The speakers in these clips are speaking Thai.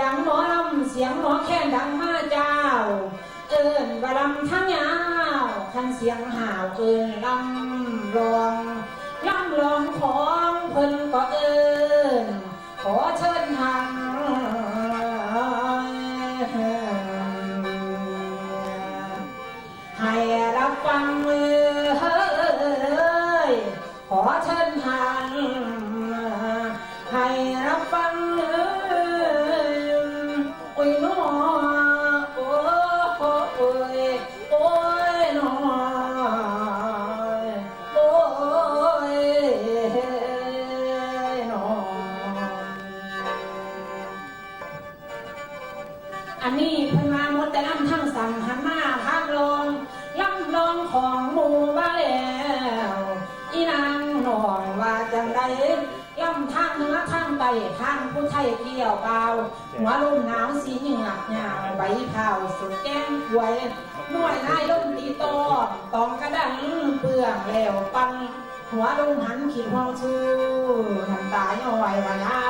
ยงหมอลำเสียงหมอแค่นดังมาเจ้า เอิญว่าลำทั้งยาวคันเสียงห่าวเอิญลำรองลำรองของเพิ่นก็เอิญขอเชิญทางให้รับฟังมือ อันนี้เพิ่นมามดแต่ลำทั้งสันหันมาทางลงลำลองของหมู่บ้าแล้วอีนางหนองว่าจังใดลำทางเนื้อทางใต้ทางผู้ไทยเกี่ยวเบาหัวลมหนาวสีเหงือกหยาใบเผาสุดแก้งหวยหน่วยนายลมตีตองตองกระดังเปลืองแล้วปันหัวลงหันขีดห้องชูน้ำตาย่อยว่ายา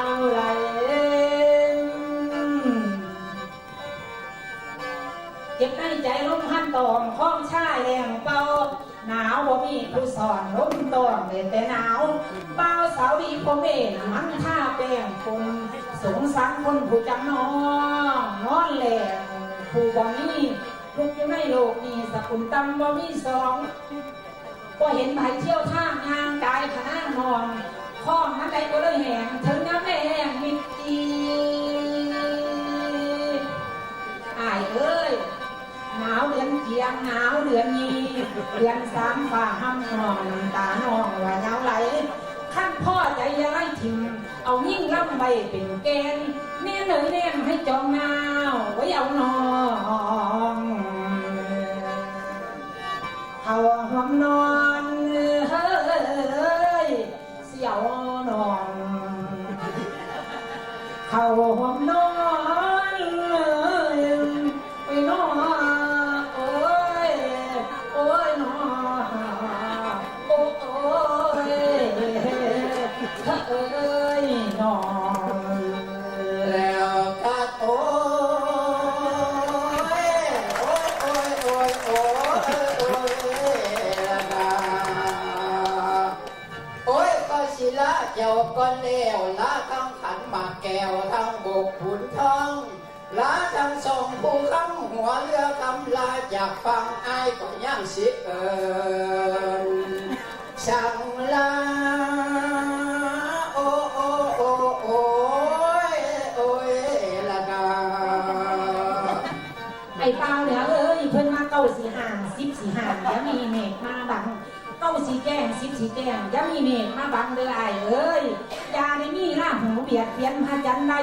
มีผู้สอนลมตอมเลยแต่หนาวเป้าสาวดีพ่อเมนมันท่าแป้งคนสงสารคนผู้จำนองนอนแหลงผู้บ่มีทุกข์อยู่โลกนี้สกุลตำบ่มีสองก็เห็นไผเที่ยวท่างงานกายขนานมองข้องนั้นใดก็เลยแหงถึงน้ำแห้งมิดจี เดือนสามฝ่าห้ำนองน้ำตาหนองว่าเงาไหลขั้นพ่อใจอยาไล่ทิมเอายิ่งล่ำใบเป็นแกนแน่เลยแน่ให้จองนาวไว้เอานองเขาหอมนอนเฮ้ยเสียวนอนเขาหอมนอน เอ้ยนอนแล้วก็โอ้ยโอ้ยโอ้ยโอ้ยโอ้ยโอ้ยละนาโอ้ยก็สิละเจ้าก็เลวละทั้งขันหมากแก้วทั้งบกขุนทองละทั้งส่งผู้คำหัวเรือคำลาจากฟังไอ้ายก็ยังสิเอิญช่งลา ก้าสีหางสิบสีหางอย่ามีเมฆมาบัง เก้าสีแก้งสิบสีแก้งอย่ามีเมฆมาบังเด้อไอ้เอ้ยยาได้มีหน้าหูเบียดเบียนพาจันใด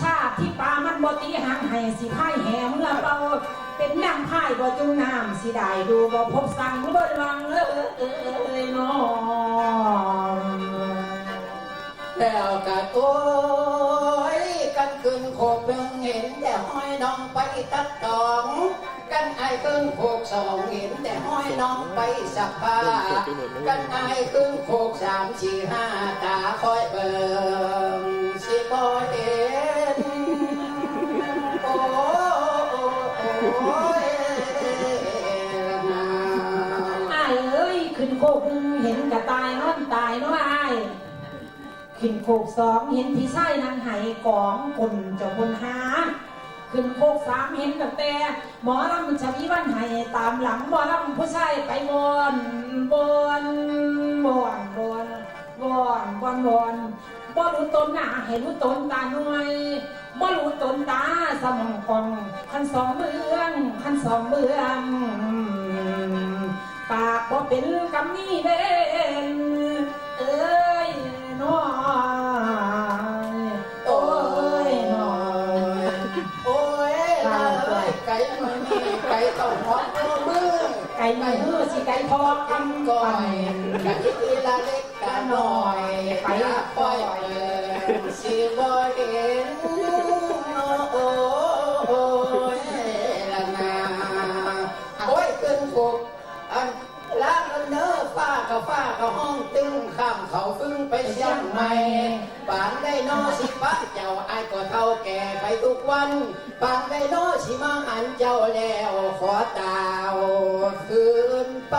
ชาติที่ปามันบตีหางให้สิพ่ายแห่เมื่อเป่าเป็นนางพ่ายบ่จุงน้ำสิได้ดูบ่พบสั่งบ่ระวังเอ้ยเอ้ยน้องแล้วก็โอ้ยกันขึ้นโคกเพิ่งเห็นแต่ห้อยน้องไปตัดตอง กันไอ้ขึ้นโคกสองเห็นแต่ห้อยน้องไปสักผ้ากันไอ้ขึ้นโคกสามสี่ห้าตาคอยเบิ่งสิบ่เห็นโอ้โอ้ยนะอ้ายเอ้ยขึ้นโคกเห็นกระตายนอนตายเนาะอ้ายขึ้นโคกสองเห็นพี่ชายนางไห้กองคนเจ้าคนหา ขึ้นโคกสามเห็นตั้งแต่ หมอลำชวีวันไห้ตามหลังหมอลำผู้ชายไปบนบนบนบนบนบนบนบ่รู้ตนหน้าให้รู้ตนตาหน่อยบ่รู้ตนตาสมองกองคันสองเมืองคันสองเมืองปากบ่เป็นกำนี้เด่ ก่มือสิไก่พอคำก่ก่อยก่ทีละเล็กกะหน้อย ไปปล่อยเสิบ่เห็นโอ้ยละนาโอ้ยขึ้นกุกอันลากันเนอฟ้ากับฟ้านใหม่ปานได้นอสิปะเจ้าไอ้ายก็เท่าแก่ไปทุกวันปานได้นอสิมาหันเจ้าแล้วขอตาว คืนไป